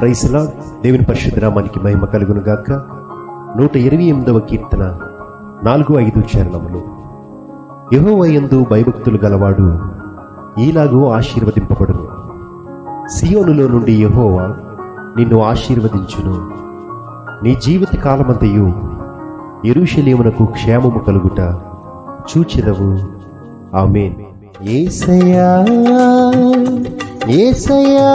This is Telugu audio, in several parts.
ప్రైస్లా దేవుని పరిశుద్ధరామానికి మహిమ కలుగును గాక నూట ఇరవై ఎనిమిదవ కీర్తన నాలుగు ఐదు చరణములు. యహోవయందు భయభక్తులు గలవాడు ఈలాగూ ఆశీర్వదింపబడును. సియోనులో నుండి యహోవా నిన్ను ఆశీర్వదించును. నీ జీవిత కాలమంతయు ఎరుషలేమునకు క్షేమము కలుగుట చూచెదవు. ఆమె ఏసయా ఏసయా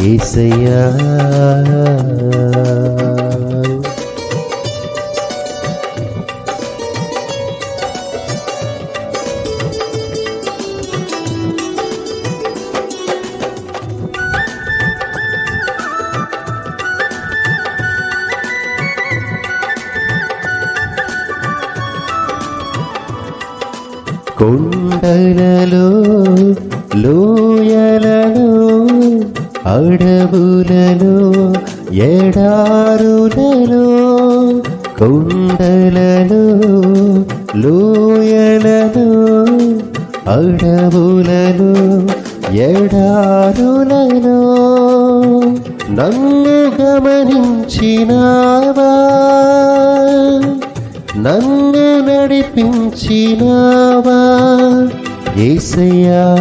ఏసయ్యా. కొండలలో లోయలలో అడవులలో ఎడారులలో కొండలలో లోయలలో అడవులలో ఎడారులలో. నన్ను గమనించినావా? నన్ను నడిపించినావా? ఏసయ్యా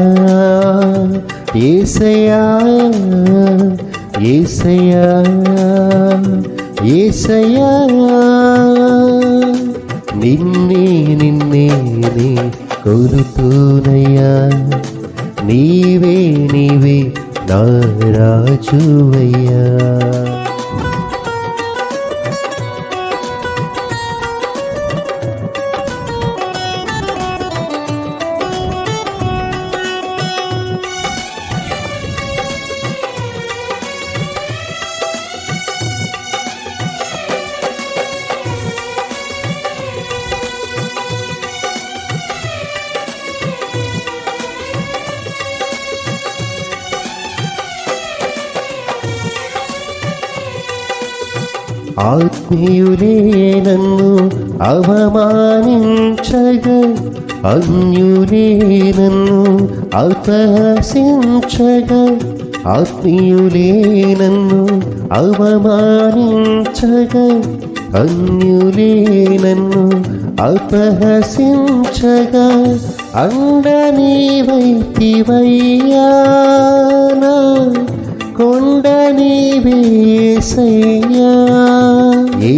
ఏసయ్యా ఏసయ్యా ఏసయ్యా. నిన్నే నిన్నే కొలుతూనయ్యా. నీవే నీవే నా రాజువయ్యా. ఆత్మీయులే నన్ను అవమానించగ అన్యులే నన్ను అపహసించగ ఆత్మీయులే నన్ను అవమానించగ అన్యులే నన్ను అపహసించగ అండని వైతివయ్యా నా కొండ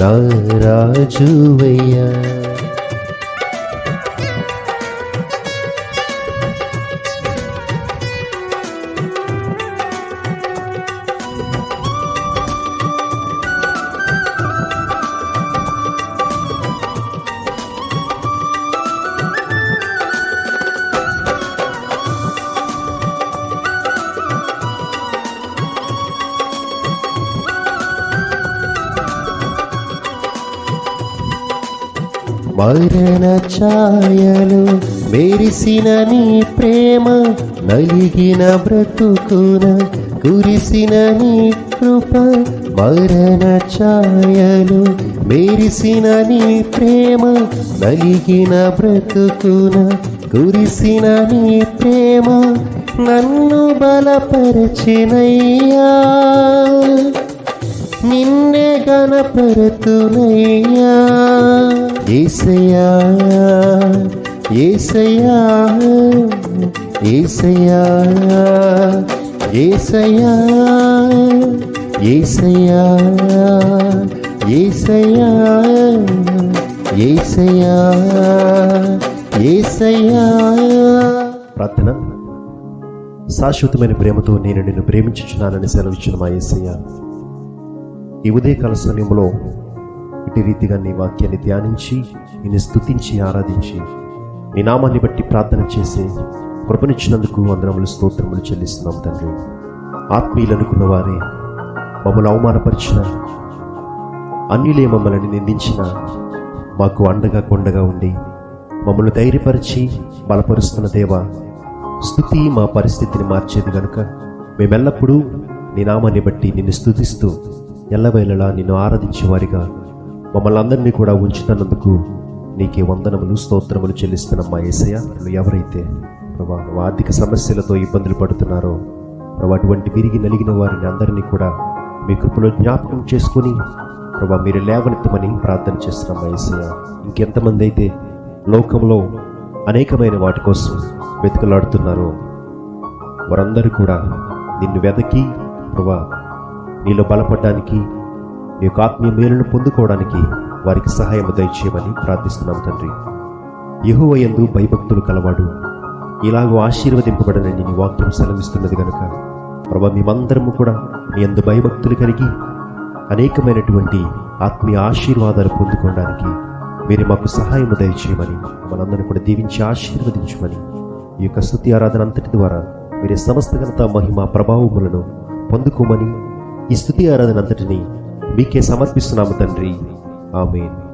నా రాజువయ్యా మరణ ఛాయలు మెరిసిన నీ ప్రేమ నలిగిన బ్రతుకున కురిసిన నీ కృప మరణ ఛాయలు మెరిసిన నీ ప్రేమ నలిగిన బ్రతుకున కురిసిన నీ ప్రేమ నన్ను బలపరచినయ్యా. నిన్నే గణపరతునయ్యా ఏసయ్యా ఏసయ్యా ఏసయ్యా ఏసయ్యా ఏసయ్యా ఏసయ్యా ఏసయ్యా ఏసయ్యా. ప్రార్థన. శాశ్వతమైన ప్రేమతో నేను నిన్ను ప్రేమించుచున్నానని సెలవిచ్చిన మా యేసయ్య ఈ ఉదయకాల సమయంలో ఇటు రీతిగా నీ వాక్యాన్ని ధ్యానించి నిన్ను స్తుతించి ఆరాధించి నీ నామాన్ని బట్టి ప్రార్థన చేసే కృపనిచ్చినందుకు వందనములు స్తోత్రములు చెల్లిస్తున్నాం తండ్రి. ఆత్మీయులు అనుకున్న వారే మమ్మల్ని అవమానపరిచిన అన్యులే మమ్మల్ని నిందించిన మాకు అండగా కొండగా ఉండి మమ్మల్ని ధైర్యపరిచి బలపరుస్తున్న దేవా స్థుతి మా పరిస్థితిని మార్చేది కనుక మేమెల్లప్పుడూ నీ నామాన్ని బట్టి నిన్ను స్థుతిస్తూ ఎల్లవేళలా నిన్ను ఆరాధించే వారిగా మమ్మల్ని అందరినీ కూడా ఉంచుతున్నందుకు నీకే వందనములు స్తోత్రములు చెల్లిస్తున్న మా ఏసయ్య ఎవరైతే ప్రభా ఆర్థిక సమస్యలతో ఇబ్బందులు పడుతున్నారో ప్రభా అటువంటి విరిగి నలిగిన వారిని అందరినీ కూడా మీ కృపలో జ్ఞాపకం చేసుకుని ప్రభా మీరు లేవనెత్తమని ప్రార్థన చేస్తున్నాం మా ఏసయ్య. ఇంకెంతమంది అయితే లోకంలో అనేకమైన వాటి కోసం వెతుకలాడుతున్నారో వారందరూ కూడా నిన్ను వెతకి ప్రభా నీలో బలపడడానికి నీ యొక్క ఆత్మీయ మేలును పొందుకోవడానికి వారికి సహాయం దయచేయమని ప్రార్థిస్తున్నాం తండ్రి. యహోవ యందు భయభక్తులు కలవాడు ఇలాగూ ఆశీర్వదింపబడనని నీ వాక్యం సెలవిస్తున్నది గనుక. ప్రభా మేమందరము కూడా మీ అందు భయభక్తులు కలిగి అనేకమైనటువంటి ఆత్మీయ ఆశీర్వాదాలు పొందుకోవడానికి మీరు మాకు సహాయం దయచేయమని మనందరిని కూడా దీవించి ఆశీర్వదించమని ఈ యొక్క స్థుతి ఆరాధన అంతటి ద్వారా మీరే సమస్త ఘనత మహిమ ప్రభావములను పొందుకోమని ఈ స్థుతి ఆరాధన అంతటిని మీకే సమర్పిస్తున్నాము తండ్రి. ఆమెన్.